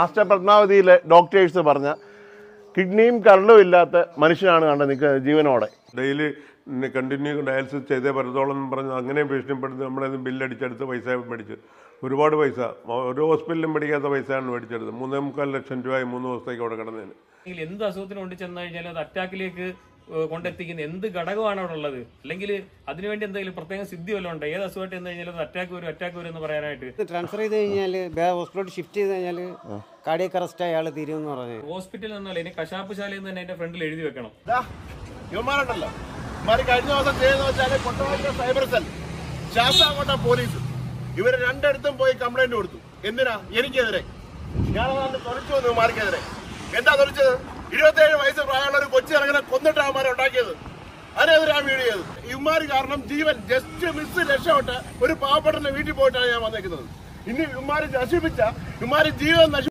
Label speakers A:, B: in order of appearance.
A: Aster പത്മാവതിയിലെ doctors പറഞ്ഞ കിഡ്നിയും കരളും ഇല്ലാത്ത മനുഷ്യനാണ് കണ്ടത് നിൽക്കുക ജീവനോടെ.
B: ഡെയിലി കണ്ടിന്യൂ ഡയാലിസിസ് ചെയ്തേ പറ്റത്തോളം എന്ന് പറഞ്ഞ് അങ്ങനെ ഭീഷണിപ്പെടുത്തി നമ്മളെ ബില്ലടിച്ചെടുത്ത് പൈസ മേടിച്ച്. ഒരുപാട് പൈസ. ഒരു ഹോസ്പിറ്റലിലും മേടിക്കാത്ത പൈസയാണ് മേടിച്ചെടുത്തത്. മൂന്നേ മുക്കാൽ ലക്ഷം രൂപ മൂന്ന് ദിവസത്തേക്ക് അവിടെ കിടന്നതിന്
C: എന്ത് അസുഖത്തിന് കൊണ്ട് ചെന്ന് കഴിഞ്ഞാൽ അത് അറ്റാക്കിലേക്ക് കൊണ്ടെത്തിക്കുന്ന എന്ത് ഘടകമാണ് അവിടെ ഉള്ളത്? അല്ലെങ്കിൽ അതിനുവേണ്ടി എന്തെങ്കിലും പ്രത്യേക സിദ്ധി വല്ലതും ഉണ്ടോ? ഏത് അസുഖമായിട്ട് എന്ന് കഴിഞ്ഞാൽ അറ്റാക്ക് വരും അറ്റാക്ക് വരും എന്ന് പറയാനായിട്ട്.
D: ട്രാൻസ്ഫർ ചെയ്ത് കഴിഞ്ഞാൽ വേറെ ഹോസ്പിറ്റലോട്ട് ഷിഫ്റ്റ് ചെയ്ത് കഴിഞ്ഞാൽ കാർഡിയക് അറസ്റ്റ് അയാൾ തീരുമെന്ന് പറഞ്ഞു.
C: ഹോസ്പിറ്റലിൽ നിന്നല്ല ഇനി കശാപ്പ് ശാലയിൽ നിന്ന് തന്നെ എന്റെ ഫ്രണ്ടിൽ എഴുതി വെക്കണം.
A: ഇവന്മാരുണ്ടല്ലോ. ഇവന്മാർ കഴിഞ്ഞ ദിവസം വെച്ചാൽ സൈബർ സെൽ ശാസ്താംകോട്ട പോലീസ് ഇവർ രണ്ടിടത്തും പോയി കംപ്ലൈന്റ് കൊടുത്തു. എന്തിനാ? എനിക്കെതിരെ. ഞാനതാണ് തുറച്ചു വന്നു മാർക്കെതിരെ എന്താ തുറച്ചത് ഇരുപത്തേഴ് വയസ്സ് അതിനെതിരാണ് വീട് ചെയ്തത് ഇവന്മാർ കാരണം ജീവൻ ജസ്റ്റ് മിസ് രക്ഷപ്പെട്ട് ഒരു പാവപ്പെട്ടന്റെ വീട്ടിൽ പോയിട്ടാണ് ഞാൻ വന്നേക്കുന്നത്. ഇനി ഇവന്മാർ നശിപ്പിച്ച ഇവന്മാർ ജീവൻ നശി